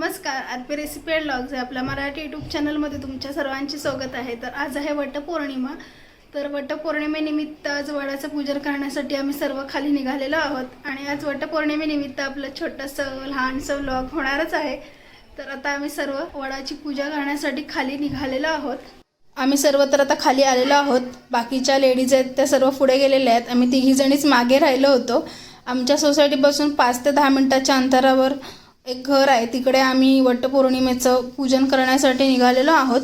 नमस्कार R P recipe and logs या आपल्या मराठी यूट्यूब चॅनलमध्ये तुमच्या सर्वांचे स्वागत आहे. तर आज आहे वटपौर्णिमा. तर वटपौर्णिमेनिमित्त आज वडाचं पूजन करण्यासाठी आम्ही सर्व खाली निघालेलो आहोत. आणि आज वटपौर्णिमेनिमित्त आपलं छोटंसं लहानसं व्लॉग होणारच आहे. तर आता आम्ही सर्व वडाची पूजा करण्यासाठी खाली निघालेलो आहोत. आम्ही सर्व तर आता खाली आलेलो आहोत. बाकीच्या लेडीज आहेत त्या सर्व पुढे गेलेल्या आहेत. आम्ही तिघीजणीच मागे राहिलो होतो. आमच्या सोसायटीपासून पाच ते दहा मिनटाच्या अंतरावर एक घर आहे. तिकडे आम्ही वटपौर्णिमेचं पूजन करण्यासाठी निघालेलो आहोत.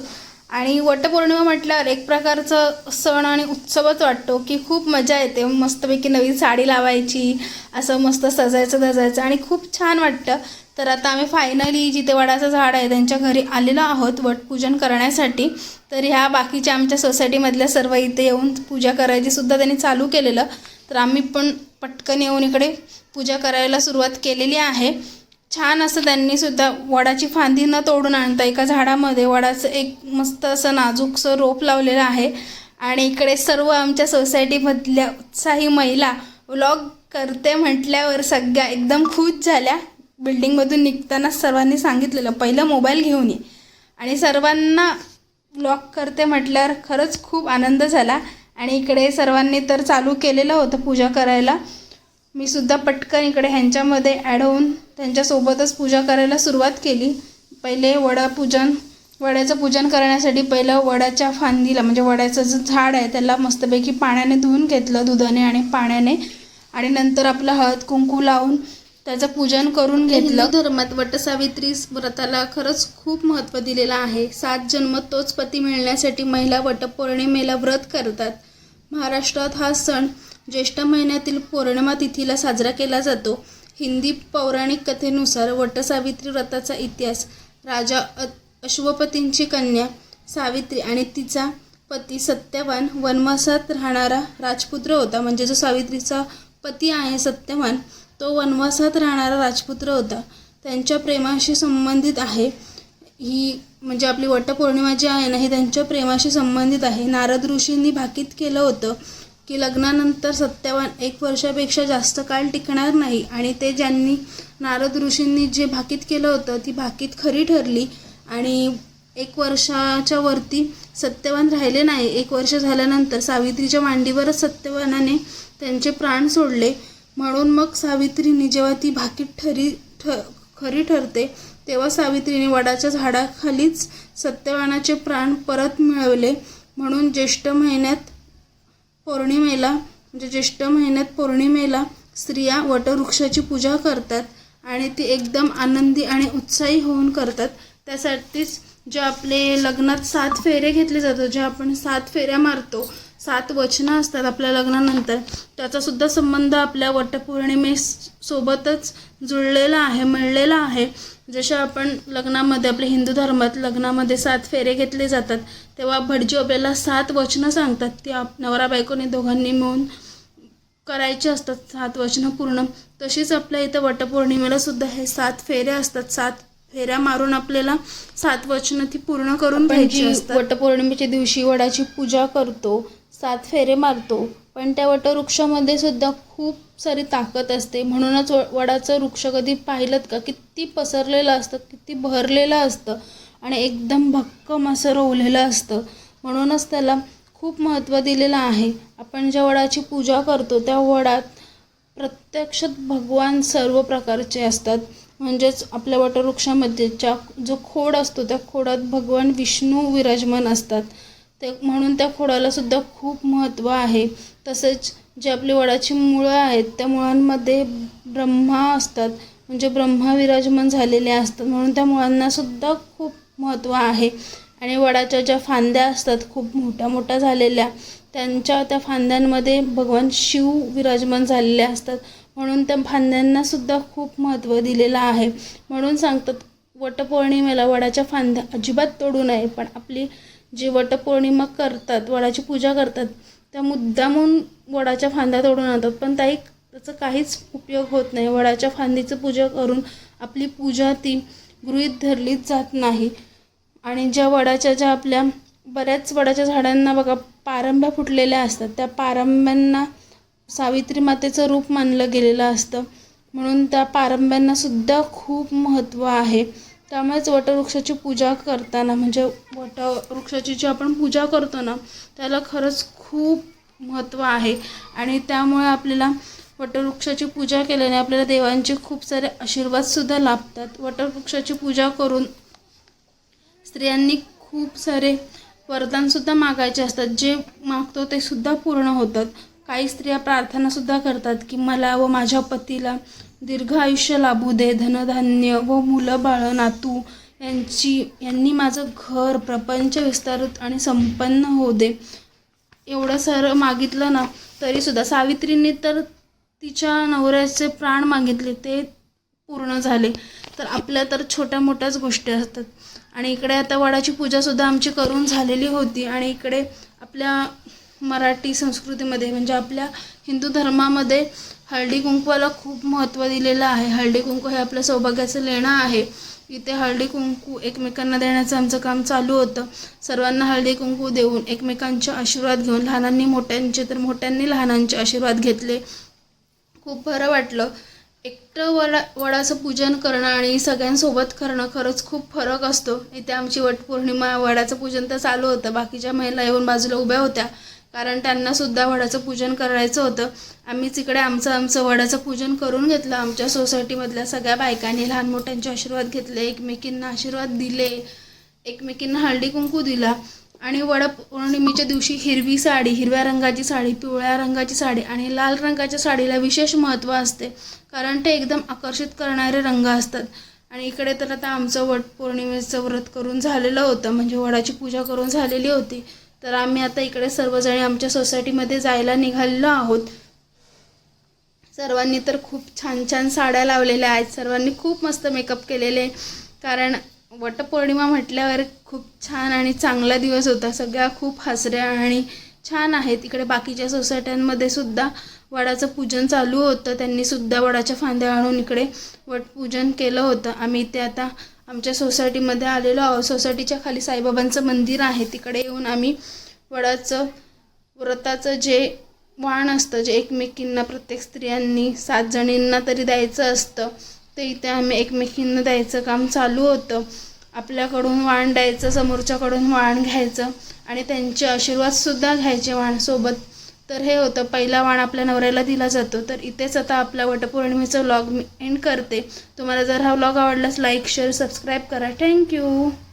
आणि वटपौर्णिमा म्हटल्यावर एक प्रकारचं सण आणि उत्सवच वाटतो की खूप मजा येते. मस्तपैकी नवीन साडी लावायची असं मस्त सजायचं धजायचं आणि खूप छान वाटतं. तर आता आम्ही फायनली जिथे वडाचं झाड आहे त्यांच्या घरी आलेलो आहोत वटपूजन करण्यासाठी. तर ह्या बाकीच्या आमच्या सोसायटीमधल्या सर्व इथे येऊन पूजा करायची सुद्धा त्यांनी चालू केलेलं. तर आम्ही पण पटकन येऊन इकडे पूजा करायला सुरुवात केलेली आहे. छान असं त्यांनी सुद्धा वडाची फांदी न तोडून आणता एका झाडामध्ये वडाचं एक मस्त असं नाजूकसं रोप लावलेलं आहे. आणि इकडे सर्व आमच्या सोसायटीमधल्या उत्साही महिला व्लॉग करते म्हटल्यावर सगळ्या एकदम खुश झाल्या. बिल्डिंगमधून निघताना सर्वांनी सांगितलेलं पहिलं मोबाईल घेऊन ये. आणि सर्वांना व्लॉग करते म्हटल्यावर खरंच खूप आनंद झाला. आणि इकडे सर्वांनी तर चालू केलेलं होतं पूजा करायला. मी सुद्धा पटकन इकडे ह्यांच्यामध्ये ॲड होऊन त्यांच्यासोबतच पूजा करायला सुरुवात केली. पहिले वडापूजन वड्याचं पूजन करण्यासाठी पहिलं वडाच्या फांदीला म्हणजे वड्याचं जे झाड आहे त्याला मस्तपैकी पाण्याने धुवून घेतलं दुधाने आणि पाण्याने. आणि नंतर आपलं हळद कुंकू लावून त्याचं पूजन करून घेतलं. धर्मात वटसावित्री व्रताला खरंच खूप महत्त्व दिलेलं आहे. सात जन्म तोच पती मिळण्यासाठी महिला वटपौर्णिमेला व्रत करतात. महाराष्ट्रात हा सण ज्येष्ठ महिन्यातील पौर्णिमा तिथीला साजरा केला जातो. हिंदी पौराणिक कथेनुसार वटसावित्री व्रताचा इतिहास राजा अश्वपतींची कन्या सावित्री आणि तिचा पती सत्यवान वनवासात राहणारा राजपुत्र होता. म्हणजे जो सावित्रीचा पती आहे सत्यवान तो वनवासात राहणारा राजपुत्र होता. त्यांच्या प्रेमाशी संबंधित आहे. ही म्हणजे आपली वटपौर्णिमा जी आहे ना ही त्यांच्या प्रेमाशी संबंधित आहे. नारद ऋषींनी भाकीत केलं होतं की लग्नानंतर सत्यवान एक वर्षापेक्षा जास्त काळ टिकणार नाही. आणि ते ज्यांनी नारद ऋषींनी जे भाकीत केलं होतं ती भाकीत खरी ठरली. आणि एक वर्षाच्या वरती सत्यवान राहिले नाही. एक वर्ष झाल्यानंतर सावित्रीच्या मांडीवरच सत्यवानाने त्यांचे प्राण सोडले. म्हणून मग सावित्रीने जेव्हा ती भाकीत ठरी ठ खरी ठरते तेव्हा सावित्रीने वडाच्या झाडाखालीच सत्यवानाचे प्राण परत मिळवले. म्हणून ज्येष्ठ महिन्यात पौर्णिमेला म्हणजे ज्येष्ठ महिन्यात पौर्णिमेला स्त्रिया वटवृक्षाची पूजा करतात आणि ती एकदम आनंदी आणि उत्साही होऊन करतात. त्यासाठीच जे आपले लग्नात सात फेरे घेतले जातात जे आपण सात फेऱ्या मारतो सात वचनं असतात आपल्या लग्नानंतर. त्याचासुद्धा संबंध आपल्या वटपौर्णिमेसोबतच जुळलेला आहे मिळलेला आहे. जसं आपण लग्नामध्ये आपल्या हिंदू धर्मात लग्नामध्ये सात फेरे घेतले जातात तेव्हा भटजी आपल्याला सात वचनं सांगतात. ती आप नवरा बायकोने दोघांनी मिळून करायची असतात सात वचनं पूर्ण. तशीच आपल्या इथं वटपौर्णिमेला सुद्धा हे सात फेऱ्या असतात. सात फेऱ्या मारून आपल्याला सात वचनं ती पूर्ण करून घ्यायची असतात. वटपौर्णिमेच्या दिवशी वडाची पूजा करतो सात फेरे मारतो. पण त्या वटवृक्षामध्ये सुद्धा खूप सारी ताकद असते. म्हणूनच व वडाचं वृक्ष कधी पाहिलं का? किती पसरलेलं असतं किती भरलेलं असतं आणि एकदम भक्कम असं रोवलेलं असतं. म्हणूनच त्याला खूप महत्त्व दिलेलं आहे. आपण ज्या वडाची पूजा करतो त्या वडात प्रत्यक्षात भगवान सर्व प्रकारचे असतात. म्हणजेच आपल्या वटवृक्षामध्ये ज्या जो खोड असतो त्या खोडात भगवान विष्णू विराजमान असतात. ते म्हणून त्या खोडाला सुद्धा खूप महत्त्व आहे. तसेच जे आपली वडाची मुळं आहेत त्या मुळांमध्ये ब्रह्मा असतात. म्हणजे ब्रह्मा विराजमान झालेले असतात. म्हणून त्या मुळांना सुद्धा खूप महत्त्व आहे. आणि वडाच्या ज्या फांद्या असतात खूप मोठ्या मोठ्या झालेल्या त्यांच्या त्या फांद्यांमध्ये भगवान शिव विराजमान झालेले असतात. म्हणून त्या फांद्यांना सुद्धा खूप महत्त्व दिलेलं आहे. म्हणून सांगतात वटपौर्णिमेला वडाच्या फांद्या अजिबात तोडू नये पण आपली जी वटपौर्णिमा करतात वडाची पूजा करतात त्या मुद्दामून वडाच्या फांद्या तोडून आणतात. पण ताई त्याचा काहीच उपयोग होत नाही. वडाच्या फांदीचं पूजा करून आपली पूजा ती गृहीत धरलीच जात नाही. आणि ज्या वडाच्या ज्या आपल्या बऱ्याच वडाच्या झाडांना बघा पारंब्या फुटलेल्या असतात. त्या पारंब्यांना सावित्री मातेचं रूप मानलं गेलेलं असतं. म्हणून त्या पारंब्यांना सुद्धा खूप महत्त्व आहे. त्यामुळेच वटवृक्षाची पूजा करताना म्हणजे वटवृक्षाची जी आपण पूजा करतो ना त्याला खरंच खूप महत्त्व आहे. आणि त्यामुळे आपल्याला वटवृक्षाची पूजा केल्याने आपल्याला देवांचे खूप सारे आशीर्वादसुद्धा लाभतात. वटवृक्षाची पूजा करून स्त्रियांनी खूप सारे वरदानसुद्धा मागायचे असतात. जे मागतो ते सुद्धा पूर्ण होतात. काही स्त्रिया प्रार्थनासुद्धा करतात की मला व माझ्या पतीला दीर्घ आयुष्य लाभू दे धनधान्य व मुलं बाळं नातू यांची यांनी माझं घर प्रपंच विस्तारत आणि संपन्न होऊ दे. एवढं सारं मागितलं ना तरीसुद्धा सावित्रींनी तर तिच्या नवऱ्याचे प्राण मागितले ते पूर्ण झाले. तर आपल्या तर छोट्या मोठ्याच गोष्टी असतात. आणि इकडे आता वडाची पूजासुद्धा आमची करून झालेली होती आणि इकडे आपल्या मराठी संस्कृतीमध्ये म्हणजे आपल्या हिंदू धर्मामध्ये हळदी कुंकवाला खूप महत्त्व दिलेलं आहे. हळदी कुंकू हे आपलं सौभाग्याचं लेणं आहे. इथे हळदी कुंकू एकमेकांना देण्याचं आमचं काम चालू होतं. सर्वांना हळदी कुंकू देऊन एकमेकांचे आशीर्वाद घेऊन लहानांनी मोठ्यांचे तर मोठ्यांनी लहानांचे आशीर्वाद घेतले. खूप बरं वाटलं. एकटं वडा वडाचं पूजन करणं आणि सगळ्यांसोबत करणं खरंच खूप फरक असतो. इथे आमची वटपौर्णिमा वडाचं पूजन तर चालू होतं. बाकीच्या महिला येऊन बाजूला उभ्या होत्या. कारण त्यांनासुद्धा वडाचं पूजन करायचं होतं. आम्हीच इकडे आमचं आमचं वडाचं पूजन करून घेतलं. आमच्या सोसायटीमधल्या सगळ्या बायकांनी लहान मोठ्यांचे आशीर्वाद घेतले. एकमेकींना आशीर्वाद दिले. एकमेकींना हळदी कुंकू दिला. आणि वडपौर्णिमेच्या दिवशी हिरवी साडी हिरव्या रंगाची साडी पिवळ्या रंगाची साडी आणि लाल रंगाच्या साडीला विशेष महत्त्व असते. कारण ते एकदम आकर्षित करणारे रंग असतात. आणि इकडे तर आता आमचं वटपौर्णिमेचं व्रत करून झालेलं होतं. म्हणजे वडाची पूजा करून झालेली होती. तर आम्ही आता इकडे सर्वजणी आमच्या सोसायटीमध्ये जायला निघालेलो आहोत. सर्वांनी तर खूप छान छान साड्या लावलेल्या आहेत. सर्वांनी खूप मस्त मेकअप केलेले. कारण वटपौर्णिमा म्हटल्यावर खूप छान आणि चांगला दिवस होता. सगळ्या खूप हसऱ्या आणि छान आहेत. इकडे बाकीच्या सोसायट्यांमध्ये सुद्धा वडाचं पूजन चालू होतं. त्यांनी सुद्धा वडाच्या फांद्या आणून इकडे वटपूजन केलं होतं. आम्ही इथे आता आमच्या सोसायटीमध्ये आलेलो आहोत. सोसायटीच्या खाली साईबाबांचं मंदिर आहे. तिकडे येऊन आम्ही वडाचं व्रताचं जे वाण असतं जे एकमेकींना प्रत्येक स्त्रियांनी सात जणींना तरी द्यायचं असतं. ते इथे आम्ही एकमेकींना द्यायचं काम चालू होतं. आपल्याकडून वाण द्यायचं समोरच्याकडून वाण घ्यायचं आणि त्यांचे आशीर्वादसुद्धा घ्यायचे वाणसोबत. तर हे होतं पहिला वाण आपल्या नवऱ्याला दिला जातो. तर इथेच आता आपला वटपौर्णिमेचा व्लॉग मी एंड करते. तुम्हाला जर हा व्लॉग आवडलास लाईक शेअर सबस्क्राईब करा. Thank you